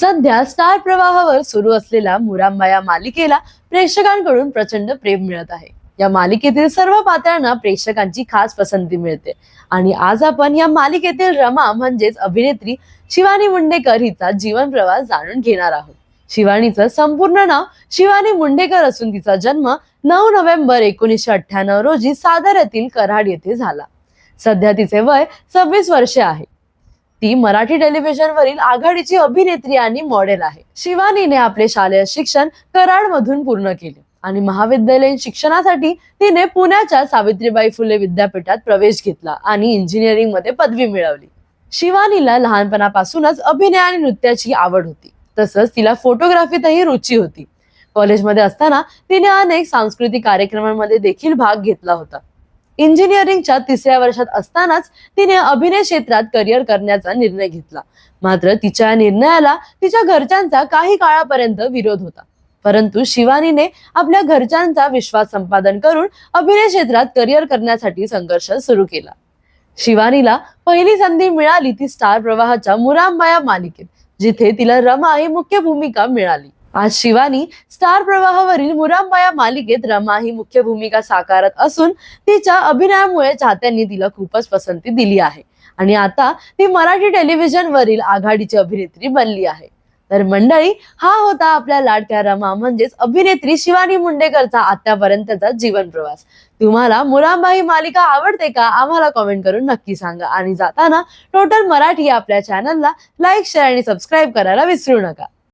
सध्या स्टार प्रवाहावर सुरू असलेल्या मुरांबा या मालिकेला प्रेक्षकांकडून प्रचंड प्रेम मिळत आहे. या मालिकेतील सर्व पात्रांना प्रेक्षकांची खास पसंती मिळते. आणि आज आपण या मालिकेतील रमा म्हणजेच अभिनेत्री शिवानी मुंडेकर हिचा जीवन प्रवास जाणून घेणार आहोत. शिवानीचं संपूर्ण नाव शिवानी मुंडेकर असून तिचा जन्म नऊ नोव्हेंबर एकोणीसशे अठ्ठ्याण्णव रोजी सादर येथील कराड येथे झाला. सध्या तिचे वय सव्वीस वर्षे आहे. ती मराठी टेलिव्हिजनवरील आघाडीची अभिनेत्री आणि मॉडेल आहे. शिवानीने आपले शालेय शिक्षण कराड मधून पूर्ण केले आणि महाविद्यालयीन शिक्षणासाठी तिने पुण्याच्या सावित्रीबाई फुले विद्यापीठात प्रवेश घेतला आणि इंजिनिअरिंगमध्ये पदवी मिळवली. शिवानीला लहानपणापासूनच अभिनय आणि नृत्याची आवड होती. तसंच तिला फोटोग्राफीतही रुची होती. कॉलेजमध्ये असताना तिने अनेक सांस्कृतिक कार्यक्रमांमध्ये देखील भाग घेतला होता. इंजिनिअरिंगच्या तिसऱ्या वर्षात असतानाच तिने अभिनय क्षेत्रात करिअर करण्याचा निर्णय घेतला. मात्र तिच्या या निर्णयाला तिच्या घरच्यांचा काही काळापर्यंत विरोध होता. परंतु शिवानीने आपल्या घरच्यांचा विश्वास संपादन करून अभिनय क्षेत्रात करिअर करण्यासाठी संघर्ष सुरू केला. शिवानीला पहिली संधी मिळाली ती स्टार प्रवाहाच्या मुरामाया मालिकेत जिथे तिला रमा ही मुख्य भूमिका मिळाली. आज शिवानी स्टार प्रवाहावरील मुरांबा या मालिकेत रमा ही मुख्य भूमिका साकारत असून तिच्या अभिनयामुळे चाहत्यांनी तिला खूपच पसंती दिली आहे. आणि आता ती मराठी टेलिव्हिजन वरील आघाडीची अभिनेत्री बनली आहे. तर मंडळी हा होता आपल्या लाडक्या रमा म्हणजेच अभिनेत्री शिवानी मुंडेकरचा आतापर्यंतचा जीवन प्रवास. तुम्हाला मुलांबा ही मालिका आवडते का? आम्हाला कॉमेंट करून नक्की सांगा. आणि जाताना टोटल मराठी आपल्या चॅनलला लाईक शेअर आणि सबस्क्राईब करायला विसरू नका.